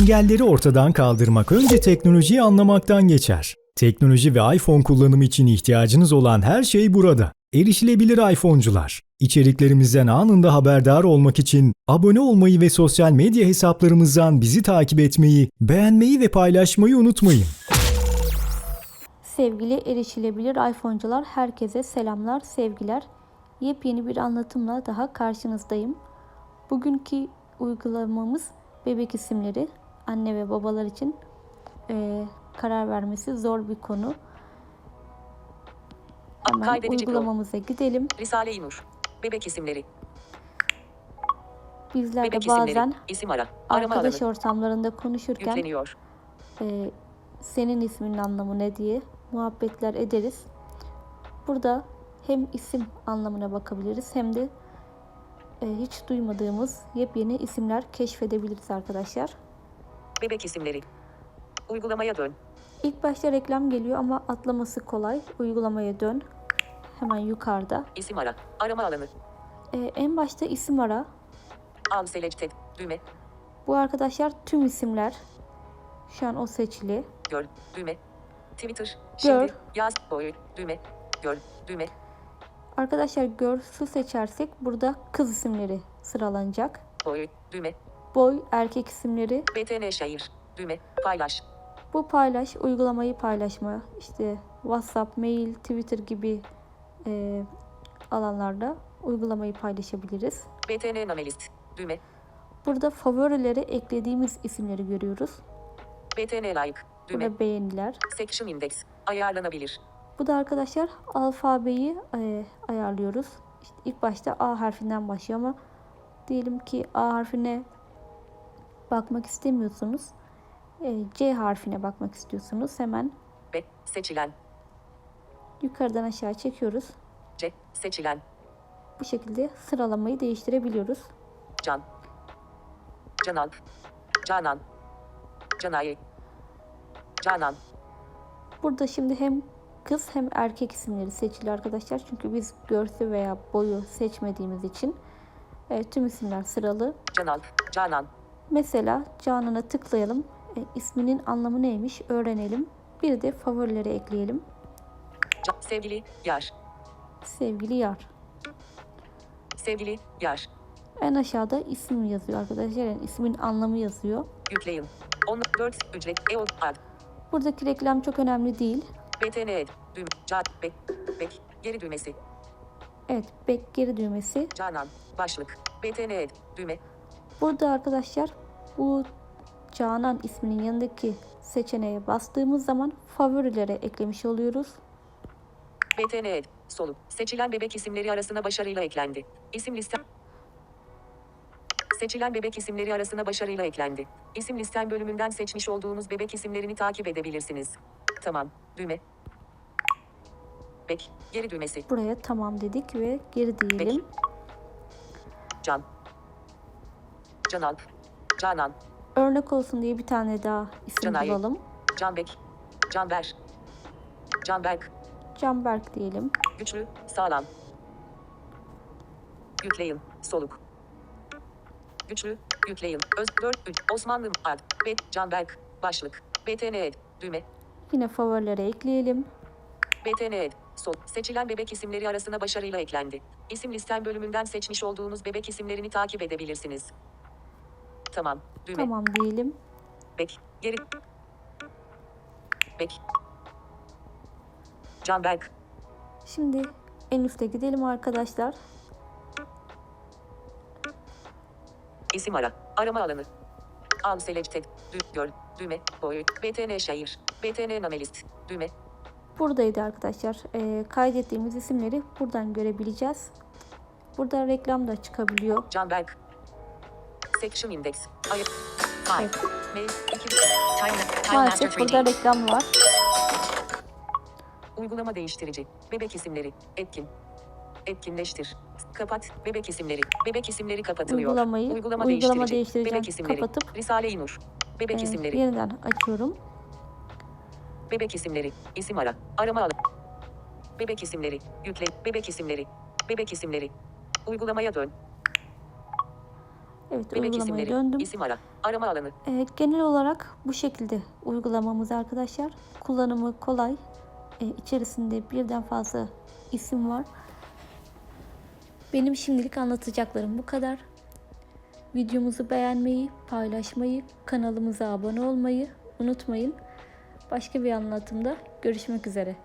Engelleri ortadan kaldırmak önce teknolojiyi anlamaktan geçer. Teknoloji ve iPhone kullanımı için ihtiyacınız olan her şey burada. Erişilebilir iPhone'cular. İçeriklerimizden anında haberdar olmak için abone olmayı ve sosyal medya hesaplarımızdan bizi takip etmeyi, beğenmeyi ve paylaşmayı unutmayın. Sevgili erişilebilir iPhone'cular herkese selamlar, sevgiler. Yepyeni bir anlatımla daha karşınızdayım. Bugünkü uygulamamız bebek isimleri. Anne ve babalar için eee, karar vermesi zor bir konu. Hemen Kaydedici Pro. uygulamamıza gidelim. Risale-i Nur. Bebek isimleri. Bizler de Bebek bazen isimleri. İsim ara. Arama arkadaş alanı. ortamlarında konuşurken Yükleniyor. e, senin isminin anlamı ne diye muhabbetler ederiz. Burada hem isim anlamına bakabiliriz hem de e, hiç duymadığımız yepyeni isimler keşfedebiliriz arkadaşlar. Bebek isimleri. Uygulamaya dön. İlk başta reklam geliyor ama atlaması kolay. Uygulamaya dön. Hemen yukarıda. İsim ara. Arama alanı. E, en başta isim ara. Unselected. Düğme. Bu arkadaşlar tüm isimler. Şu an o seçili. Gör. Düğme. Twitter. Gör. Şimdi. Yaz. Boy. Düğme. Gör. Düğme. Arkadaşlar görsü seçersek burada kız isimleri sıralanacak. Boy. Düğme. Boy erkek isimleri. BTN şehir. Düğme. Paylaş. Bu paylaş, uygulamayı paylaşma, işte WhatsApp, mail, Twitter gibi e, alanlarda uygulamayı paylaşabiliriz. BTN namelist. Düğme. Burada favorilere eklediğimiz isimleri görüyoruz. BTN like. Düğme. Burada beğeniler. Section index. Ayarlanabilir. Bu da arkadaşlar alfabeyi e, ayarlıyoruz. İşte ilk başta A harfinden başlıyor ama diyelim ki A harfine bakmak istemiyorsunuz. E, C harfine bakmak istiyorsunuz. Hemen B. Seçilen. yukarıdan aşağı çekiyoruz. C. Seçilen. Bu şekilde sıralamayı değiştirebiliyoruz. Can. Canalp. Canan. Canayi. Canan. Burada şimdi hem kız hem erkek isimleri seçili arkadaşlar. Çünkü biz görsü veya boyu seçmediğimiz için e, tüm isimler sıralı. Canalp. Canan. Mesela Canan'a tıklayalım. E, isminin anlamı neymiş öğrenelim. Bir de favorilere ekleyelim. Sevgili. Yar. Sevgili yar. Sevgili. Yar. En aşağıda isim yazıyor arkadaşlar. Yani ismin anlamı yazıyor. Yükleyin. 10 4 ücret. EOL ad. Buradaki reklam çok önemli değil. BTN ed. Düğüm. Ca. Bek. Bek. Geri düğmesi. Evet, bek geri düğmesi. Canan. Başlık. BTN. Düğme. Burada arkadaşlar bu Canan isminin yanındaki seçeneğe bastığımız zaman favorilere eklemiş oluyoruz. BTN. Soluk. Seçilen bebek isimleri arasına başarıyla eklendi. İsim liste. Seçilen bebek isimleri arasına başarıyla eklendi. İsim listen bölümünden seçmiş olduğunuz bebek isimlerini takip edebilirsiniz. Tamam. Düğme. Bek. Geri düğmesi. Buraya tamam dedik ve geri diyelim. Can. Canalp. Canan. Örnek olsun diye bir tane daha isim Canay. bulalım. Canbek. Canber. Canberk. Canberk diyelim. Güçlü, sağlam. Yükleyin, soluk. Güçlü, yükleyin. Öz, 4, 3, Osmanlı, ad, B, Canberk, başlık. BTN ed, düğme. Yine favorilere ekleyelim. BTN ed, sol. Seçilen bebek isimleri arasına başarıyla eklendi. İsim listen bölümünden seçmiş olduğunuz bebek isimlerini takip edebilirsiniz. Tamam, düğme. Tamam diyelim. Bek, geri. Bek. Canberk, Şimdi en üste gidelim arkadaşlar. İsim ara. Arama alanı. Unselected. Dü gör. Düğme. Boy. BTN şehir. BTN namelist. Düğme. Buradaydı arkadaşlar. Ee, kaydettiğimiz isimleri buradan görebileceğiz. Burada reklam da çıkabiliyor. Canberk. Section index. Ayıp. Evet. Mail. 2. Time, Time Master Maalesef burada 3D. reklam var. Uygulama değiştirici. Bebek isimleri. Etkin. Etkinleştir. Kapat. Bebek isimleri. Bebek isimleri kapatılıyor. Uygulamayı Uygulama, uygulama değiştirici. Bebek isimleri. Kapatıp Risale-i Nur. Bebek e, isimleri. yeniden açıyorum. Bebek isimleri. İsim ara. Arama alanı. Bebek isimleri. Yükle. Bebek isimleri. Bebek isimleri. Uygulamaya dön. Evet Bebek uygulamaya isimleri. döndüm. İsim ara. Arama alanı. Ee, genel olarak bu şekilde uygulamamız arkadaşlar. Kullanımı kolay. Ee, içerisinde birden fazla isim var. Benim şimdilik anlatacaklarım bu kadar. Videomuzu beğenmeyi, paylaşmayı, kanalımıza abone olmayı unutmayın. Başka bir anlatımda görüşmek üzere.